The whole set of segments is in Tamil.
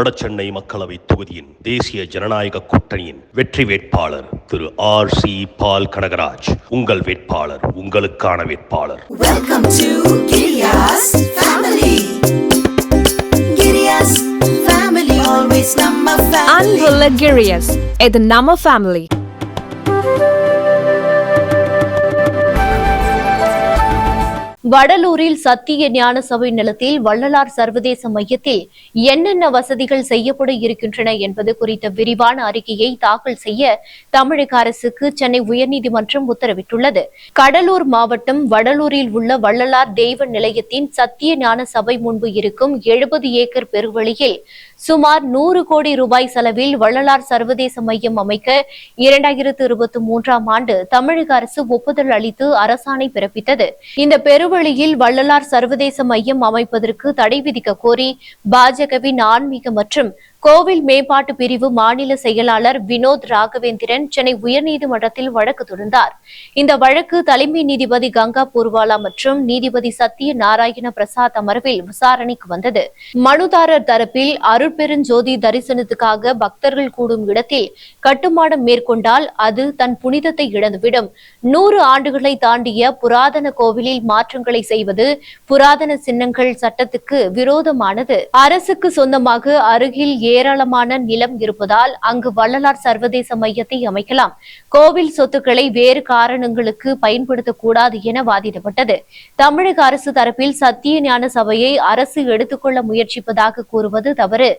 வடசென்னை மக்களவை தொகுதியின் தேசிய ஜனநாயக கூட்டணியின் வெற்றி வேட்பாளர் திரு ஆர் சி பால் கனகராஜ் உங்கள் வேட்பாளர் உங்களுக்கான வேட்பாளர் Welcome to Giriya's family. Giriya's family, always number family. அன்புள்ள கிரியஸ் இது நம்ம ஃபேமிலி வடலூரில் சத்திய ஞான சபை நிலத்தில் வள்ளலார் சர்வதேச மையத்தில் என்னென்ன வசதிகள் செய்யப்பட இருக்கின்றன என்பது குறித்த விரிவான அறிக்கையை தாக்கல் செய்ய தமிழக அரசுக்கு சென்னை உயர்நீதிமன்றம் உத்தரவிட்டுள்ளது. கடலூர் மாவட்டம் வடலூரில் உள்ள வள்ளலார் தெய்வ நிலையத்தின் சத்திய ஞான சபை முன்பு இருக்கும் எழுபது ஏக்கர் பெருவெளியில் சுமார் நூறு கோடி ரூபாய் செலவில் வள்ளலார் சர்வதேச மையம் அமைக்க இரண்டாயிரத்து இருபத்தி மூன்றாம் ஆண்டு தமிழக அரசு ஒப்புதல் அளித்து அரசாணை பிறப்பித்தது. இந்த பெருவழியில் வள்ளலார் சர்வதேச மையம் அமைப்பதற்கு தடை விதிக்க கோரி பாஜகவின் ஆன்மீக மற்றும் கோவில் மேம்பாட்டு பிரிவு மாநில செயலாளர் வினோத் ராகவேந்திரன் சென்னை உயர்நீதிமன்றத்தில் வழக்கு தொடர்ந்தார் இந்த வழக்கு தலைமை நீதிபதி கங்கா பூர்வாலா மற்றும் நீதிபதி சத்திய நாராயண பிரசாத் அமர்வில் விசாரணைக்கு வந்தது. மனுதாரர் தரப்பில் அருட்பெருஞ்சோதி தரிசனத்துக்காக பக்தர்கள் கூடும் இடத்தில் கட்டுமானம் மேற்கொண்டால் அது தன் புனிதத்தை இழந்துவிடும். நூறு ஆண்டுகளை தாண்டிய புராதன கோவிலில் மாற்றங்களை செய்வது புராதன சின்னங்கள் சட்டத்துக்கு விரோதமானது. அரசுக்கு சொந்தமாக அருகில் ஏராளமான நிலம் இருப்பதால் அங்கு வள்ளலார் சர்வதேச மையத்தை அமைக்கலாம். கோவில் சொத்துக்களை வேறு காரணங்களுக்கு பயன்படுத்தக்கூடாது என வாதிடப்பட்டது. தமிழக அரசு தரப்பில் சத்திய ஞான சபையை அரசு எடுத்துக்கொள்ள முயற்சிப்பதாக கூறுவது தவறு.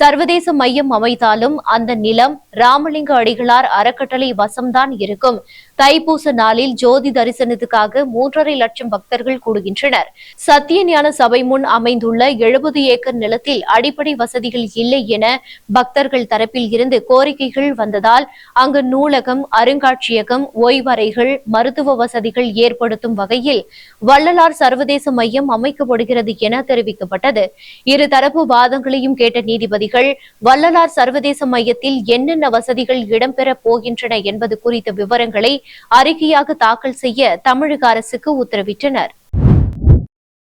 சர்வதேச மையம் அமைத்தாலும் அந்த நிலம் ராமலிங்க அடிகளார் அறக்கட்டளை வசம்தான் இருக்கும். தைப்பூச நாளில் ஜோதி தரிசனத்துக்காக மூன்றரை லட்சம் பக்தர்கள் கூடுகின்றனர். சத்திய ஞான சபை முன் அமைந்துள்ள எழுபது ஏக்கர் நிலத்தில் அடிப்படை வசதிகள் இல்லை என பக்தர்கள் தரப்பில் இருந்து கோரிக்கைகள் வந்ததால் அங்கு நூலகம் அருங்காட்சியகம் ஓய்வறைகள் மருத்துவ வசதிகள் ஏற்படுத்தும் வகையில் வள்ளலார் சர்வதேச மையம் அமைக்கப்படுகிறது என தெரிவிக்கப்பட்டது. இரு தரப்பு வாதங்களையும் கேட்ட நீதிபதிகள் வள்ளலார் சர்வதேச மையத்தில் என்னென்ன வசதிகள் இடம்பெற போகின்றன என்பது குறித்த விவரங்களை அறிக்கையாக தாக்கல் செய்ய தமிழக அரசுக்கு உத்தரவிட்டனர்.